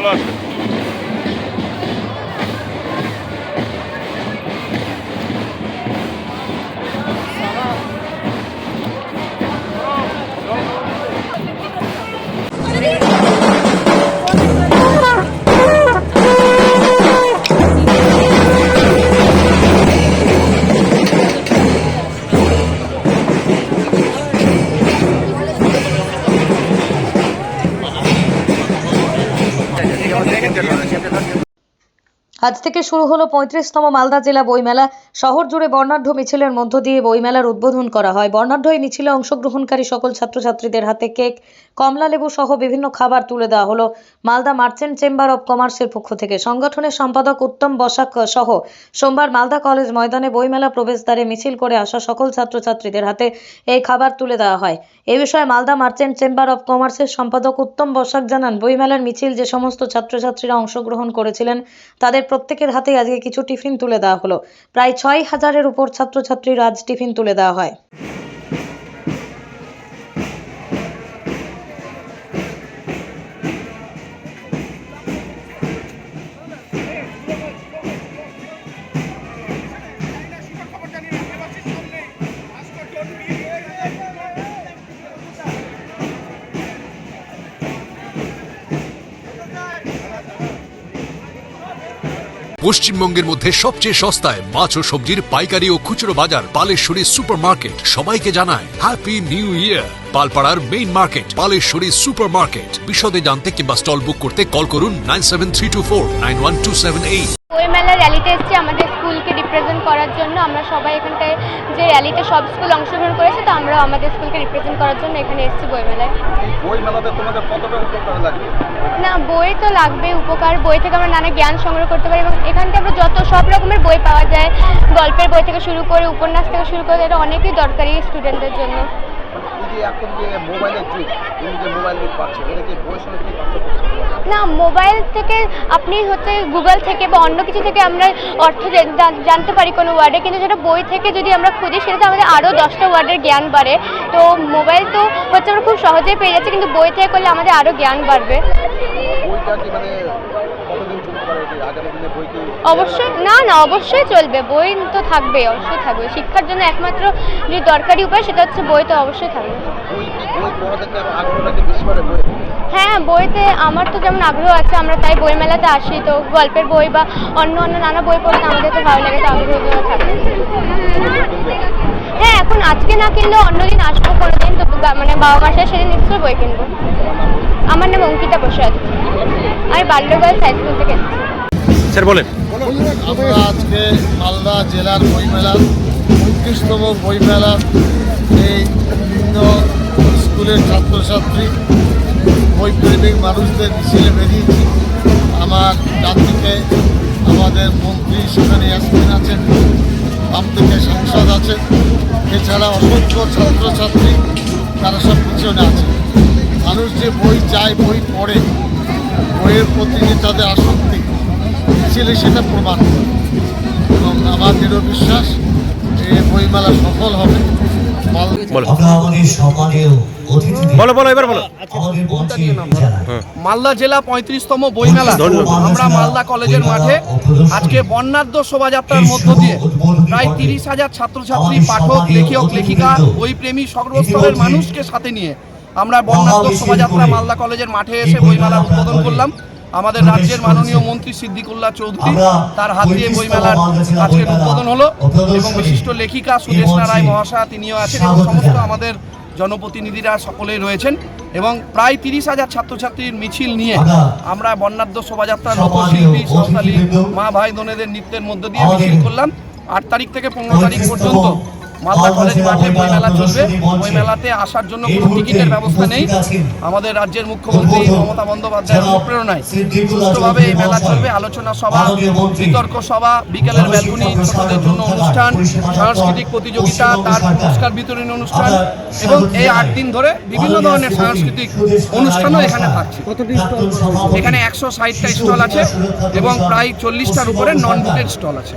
ভালো আছে আজ থেকে শুরু হলো পঁয়ত্রিশতম মালদা জেলা বইমেলা। শহর জুড়ে বর্ণাঢ্য মিছিলের মধ্য দিয়ে বইমেলার উদ্বোধন করা হয়। বর্ণাঢ্য এই মিছিলে অংশগ্রহণকারী সকল ছাত্রছাত্রীদের হাতে কেক, কমলা লেবু সহ বিভিন্ন খাবার তুলে দেওয়া হলো মালদা মার্চেন্ট চেম্বার অব কমার্সের পক্ষ থেকে। সংগঠনের সম্পাদক উত্তম বসাক সহ সোমবার মালদা কলেজ ময়দানে বইমেলা প্রবেশদ্বারে মিছিল করে আসা সকল ছাত্রছাত্রীদের হাতে এই খাবার তুলে দেওয়া হয়। এ বিষয়ে মালদা মার্চেন্ট চেম্বার অব কমার্সের সম্পাদক উত্তম বসাক জানান, বইমেলার মিছিল যে সমস্ত ছাত্রছাত্রীরা অংশগ্রহণ করেছিলেন, তাদের প্রত্যেকের হাতেই আজকে কিছু টিফিন তুলে দেওয়া হলো। প্রায় ছয় হাজারের উপর ছাত্রছাত্রীর আজ টিফিন তুলে দেওয়া হয়। পশ্চিমবঙ্গের মধ্যে সবচেয়ে সস্তায় মাছ ও সবজির পাইকারি ও খুচরো বাজার পালেশ্বরী সুপার মার্কেট সবাইকে জানায় happy new year পালপাড়ার main market Paleshwari super market বিশদে জানতে কিংবা স্টল বুক করতে কল করুন nine seven three two four nine one two seven eight. বইমেলার র্যালিতে এসেছি আমাদের স্কুলকে রিপ্রেজেন্ট করার জন্য। আমরা সবাই এখানটায় যে র্যালিতে সব স্কুল অংশগ্রহণ করেছে তো আমরা আমাদের স্কুলকে রিপ্রেজেন্ট করার জন্য এখানে এসেছি বইমেলায় এই বই মেলাতে তোমাদের কতটা উপকার লাগবে? না বই তো লাগবে উপকার। বই থেকে আমরা নানা জ্ঞান সংগ্রহ করতে পারি এবং এখানটা আমরা যত সব রকমের বই পাওয়া যায় গল্পের বই থেকে শুরু করে উপন্যাস থেকে শুরু করে এটা অনেকই দরকারি স্টুডেন্টদের জন্য। এখন না মোবাইল থেকে আপনি হচ্ছে গুগল থেকে বা অন্য কিছু থেকে আমরা অর্থ জানতে পারি কোনো ওয়ার্ডে কিন্তু যেটা বই থেকে যদি আমরা খুঁজি সেটাতে আমাদের আরও দশটা ওয়ার্ডের জ্ঞান বাড়ে। তো মোবাইল তো হচ্ছে আমরা খুব সহজেই পেয়ে যাচ্ছি কিন্তু বই থেকে করলে আমাদের আরও জ্ঞান বাড়বে। বইটা কি মানে কতদিন চলতে পারে কি আগামী দিনে বই কি অবশ্যই না না অবশ্যই চলবে। বই তো থাকবে অবশ্যই থাকবে। শিক্ষার জন্য একমাত্র যে দরকারি উপায় সেটা হচ্ছে বই তো অবশ্যই থাকবে। হ্যাঁ বইতে আমার তো যেমন আগ্রহ আছে আমরা তাই বই মেলাতে আসি তো গল্পের বই বা অন্য অন্য নানা বই পড়তে আমাদের তো ভালো লাগে তো আগ্রহ থাকে হ্যাঁ এখন আজকে না কিনলেও অন্যদিন আসব কোনো দিন তো মানে বাবা মাসে সেদিন নিশ্চয়ই বই কিনবো। আমার নাম অঙ্কিতা প্রসাদ। আমি বাল্যগঞ্জ হাই স্কুল থেকে এসেছি। স্যার, বলেন। আমরা আজকে মালদা জেলার বইমেলার পঁয়ত্রিশতম বইমেলা এই বিভিন্ন স্কুলের ছাত্রছাত্রী বইপ্রেমিক মানুষদের মিছিলে বেরিয়েছি। আমার ডান আমাদের মন্ত্রী সেখানে ইয়াসমিন আছেন, বাম দিকে সাংসদ আছেন। এছাড়া অসংখ্য ছাত্রছাত্রী, তারা সব পিছনে আছে। মানুষ যে বই চায়, বই পড়ে, বইয়ের প্রতি তাদের আসক্তি মিছিলে সেটা প্রমাণ করে এবং আমার দৃঢ় বিশ্বাস এই বইমেলা সফল হবে। বলো। বলো এবার বলো। মালদা জেলা পঁয়ত্রিশতম বইমেলা। আমরা মালদা কলেজের মাঠে আজকে বর্ণাঢ্য শোভাযাত্রার মধ্য দিয়ে প্রায় তিরিশ হাজার ছাত্রছাত্রী পাঠক লেখক লেখিকা বইপ্রেমী সর্বস্তরের মানুষকে সাথে নিয়ে আমরা বর্ণাঢ্য শোভাযাত্রা মালদা কলেজের মাঠে এসে বইমেলা উদ্বোধন করলাম। আমাদের রাজ্যের মাননীয় মন্ত্রী সিদ্দিকুল্লাহ চৌধুরী তার হাত দিয়ে বইমেলার আজকের উদ্বোধন হলো। এবং বিশিষ্ট লেখিকা সুদেশনা রায় মহাশয়া তিনিও আছেন এবং সমস্ত আমাদের জনপ্রতিনিধিরা সকলেই রয়েছেন। এবং প্রায় তিরিশ হাজার ছাত্রছাত্রীর মিছিল নিয়ে আমরা বর্ণাঢ্য শোভাযাত্রা লোকশিল্পী সাঁওতালি মা ভাই বোনেদের নৃত্যের মধ্য দিয়ে মিছিল করলাম। আট তারিখ থেকে পনেরো তারিখ পর্যন্ত মালদা কলেজ মাঠে বই মেলা চলবে। বই মেলাতে আসার জন্য কোনো টিকিটের ব্যবস্থা নেই। আমাদের রাজ্যের মুখ্যমন্ত্রী মমতা বন্দ্যোপাধ্যায়ের অনুপ্রেরণায় সুষ্ঠুভাবে এই মেলা চলবে। আলোচনা সভা বিতর্ক সভা বিকেলের ব্যালকনি ছোটদের জন্য অনুষ্ঠান সাংস্কৃতিক প্রতিযোগিতা তার পুরস্কার বিতরণী অনুষ্ঠান এবং এই আট দিন ধরে বিভিন্ন ধরনের সাংস্কৃতিক অনুষ্ঠানও এখানে থাকছে। এখানে একশো ষাটটা স্টল আছে এবং প্রায় চল্লিশটার উপরে নন বুটেড স্টল আছে।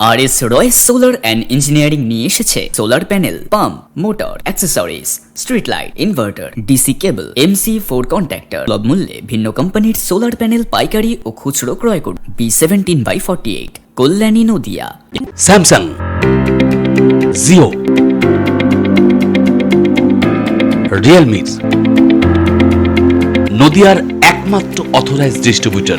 R S Royce solar and engineering নিয়ে এসেছে solar panel pump motor accessories street light inverter D C cable M C four contactor লব মূল্যে ভিন্ন কোম্পানির সোলার প্যানেল পাইকারি ও খুচরো ক্রয় করুন। B seventeen by forty eight Kalyani Nadia. Samsung Jio Realme নদিয়ার একমাত্র অথরাইজড ডিস্ট্রিবিউটর